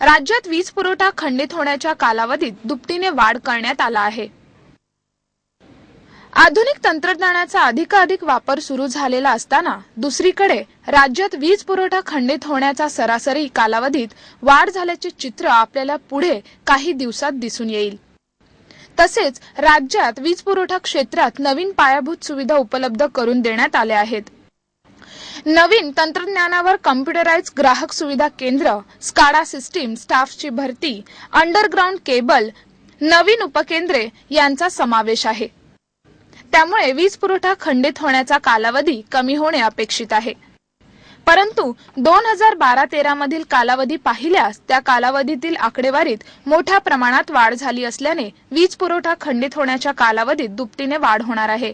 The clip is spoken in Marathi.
राज्यात वीज पुरवठा खंडित होण्याच्या कालावधीत दुपटीने वाढ करण्यात आला आहे. आधुनिक तंत्रज्ञानाचा अधिकाधिक वापर सुरू झालेला असताना दुसरीकडे राज्यात वीज पुरवठा खंडित होण्याचा सरासरी कालावधीत वाढ झाल्याचे चित्र आपल्याला पुढे काही दिवसात दिसून येईल. तसेच राज्यात वीज पुरवठा क्षेत्रात नवीन पायाभूत सुविधा उपलब्ध करून देण्यात आल्या आहेत. नवीन तंत्रज्ञानावर कम्प्युटराइज ग्राहक सुविधा केंद्र स्काडा सिस्टीम स्टाफची भरती अंडरग्राऊंड केबल नवीन उपकेंद्रे यांचा समावेश आहे. त्यामुळे वीज पुरवठा खंडित होण्याचा कालावधी कमी होणे अपेक्षित आहे. परंतु दोन हजार बारा तेरा मधील कालावधी पाहिल्यास त्या कालावधीतील आकडेवारीत मोठ्या प्रमाणात वाढ झाली असल्याने वीज पुरवठा खंडित होण्याच्या कालावधीत दुपटीने वाढ होणार आहे.